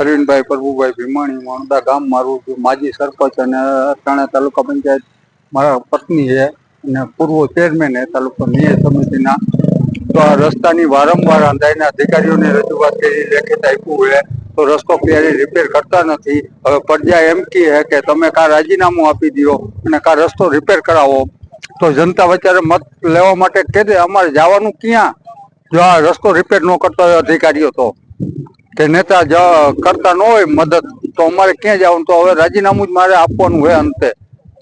અરવિંદભાઈ પ્રભુભાઈ ભીમાણી, માણદા ગામ મારું માજી સરપંચ અને અટાણા તાલુકા પંચાયત મારા પત્ની છે અને પૂર્વ ચેરમેન છે તાલુકા ન્યાય સમિતિના. તો આ રસ્તાની વારંવાર અંધાઈના અધિકારીઓને રજૂઆત કરી લેખિત આપ્યું છે. તો રસ્તો ક્યારેય રિપેર કરતા નથી. હવે પડજા એમ કહે કે તમે કા રાજીનામું આપી દો અને કા રસ્તો રિપેર કરાવો. તો જનતા વચારે મત લેવા માટે કે અમારે જવાનું ક્યાં? જો આ રસ્તો રિપેર ન કરતા હોય અધિકારીઓ તો. કે નેતા જ કરતા ન હોય મદદ, તો અમારે ક્યાં જવાનું? તો હવે રાજીનામું જ મારે આપવાનું હોય અંતે.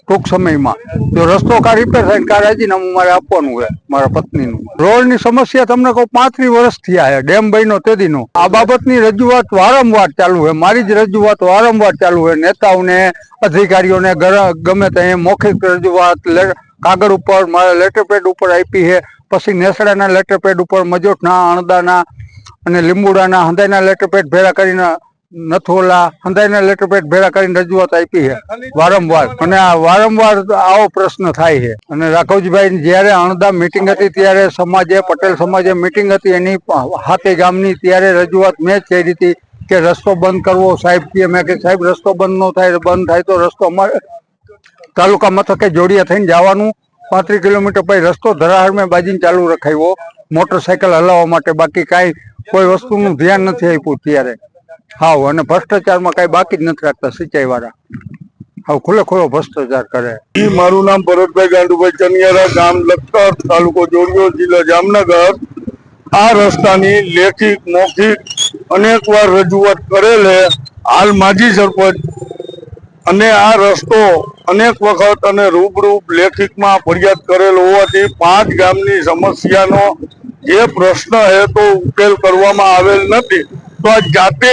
ટૂંક સમયમાં. જો રસ્તો કા રિપેર થાય કા રાજીનામું મારે આપવાનું હોય મારા પત્નીનું. રોડની સમસ્યા તમને કહું, પાંત્રીસ વર્ષ થયા છે ડેમ બન્યો તેદીનો. આ બાબતની રજૂઆત વારંવાર ચાલુ છે મારી જ રજૂઆત વારંવાર ચાલુ છે નેતાઓને, અધિકારીઓને ગમે તે મૌખિક રજૂઆત કાગળ ઉપર, મારા લેટર પેડ ઉપર આપી છે પછી નેસડાના લેટર પેડ ઉપર મજોટના અણદાના અને લીંબુડાના હંદાઈના લેટર પેડ ભેળા કરીને નથોલા હંદાઈના લેટર પેડ ભેળા કરીને રજૂઆત આપી છે. વારંવાર. અને આ વારંવાર આવો પ્રશ્ન થાય છે. અને રાઘવજીભાઈ જ્યારે અણદા મિટિંગ હતી, ત્યારે સમાજે, પટેલ સમાજે મિટિંગ હતી, એની હાથે ગામની ત્યારે રજૂઆત મેં જ કરી હતી કે રસ્તો બંધ કરવો. સાહેબ કે મેં કે સાહેબ, રસ્તો બંધ ન થાય બંધ થાય તો રસ્તો અમારે તાલુકા મથકે જોડિયા થઈને જવાનું. પાંત્રીસ કિલોમીટર પછી રસ્તો ધરાહર મેં બાજીને ચાલુ રખાયો મોટરસાયકલ હલાવવા માટે બાકી કાંઈ કોઈ વસ્તુનું ધ્યાન નથી આપ્યું ત્યારે હાવ, અને ભ્રષ્ટાચારમાં કઈ બાકી જ નથી રાખતા સિંચાઈ વાળા હાવ, ખુલ્લો ખુલ્લો ભ્રષ્ટાચાર કરે. મારું નામ ભરતભાઈ ગાંડુભાઈ ચનિયારા ગામ લખતર તાલુકો જોડિયો, જિલ્લો જામનગર. આ રસ્તાની લેખિત, મૌખિક અનેક વાર રજૂઆત કરેલ, હાલ માજી સરપંચ. અને આ રસ્તો અનેક વખત અને રૂબરૂપ લેખિતમાં ફરિયાદ કરેલ હોવાથી પાંચ ગામની સમસ્યાનો જે પ્રશ્ન એ તો ઉકેલ કરવામાં આવેલ નથી. તો આ જાતે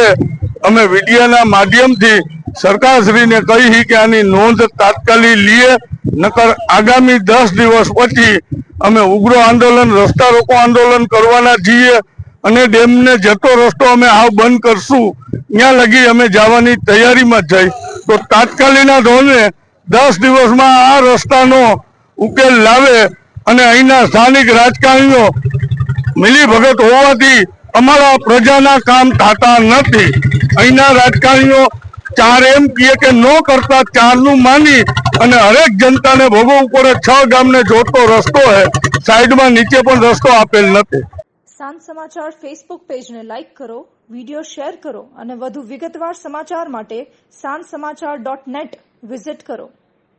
અમે વિડીયાના માધ્યમથી સરકારશ્રીને કહી કે આની નોંધ તાત્કાલિક લીએ નકર આગામી દસ દિવસ પછી અમે ઉગ્ર આંદોલન, રસ્તા રોકો આંદોલન કરવાના છીએ અને ડેમને જતો રસ્તો અમે હાવ બંધ કરશું. ત્યાં લગી અમે જવાની તૈયારીમાં જઈ. તો તાત્કાલિકના ધોરણે દસ દિવસમાં આ રસ્તાનો ઉકેલ લાવે અને અહીંના સ્થાનિક રાજકારણીઓ મિલી ભગત હોવાથી અમારા પ્રજાના કામ થતા નથી. અહીંના રાજકારણીઓ ચાર એમ કહે કે ન કરતા ચારનું માની અને હરેક જનતાને ભોગવવું પડે છ ગામને જોડતો રસ્તો હે. સાઈડમાં નીચે પણ રસ્તો આપેલ નથી. સાંજ સમાચાર ફેસબુક પેજને લાઇક કરો, વીડિયો શેર કરો અને વધુ વિગતવાર સમાચાર માટે સાંજ સમાચાર ડોટ નેટ વિઝિટ કરો.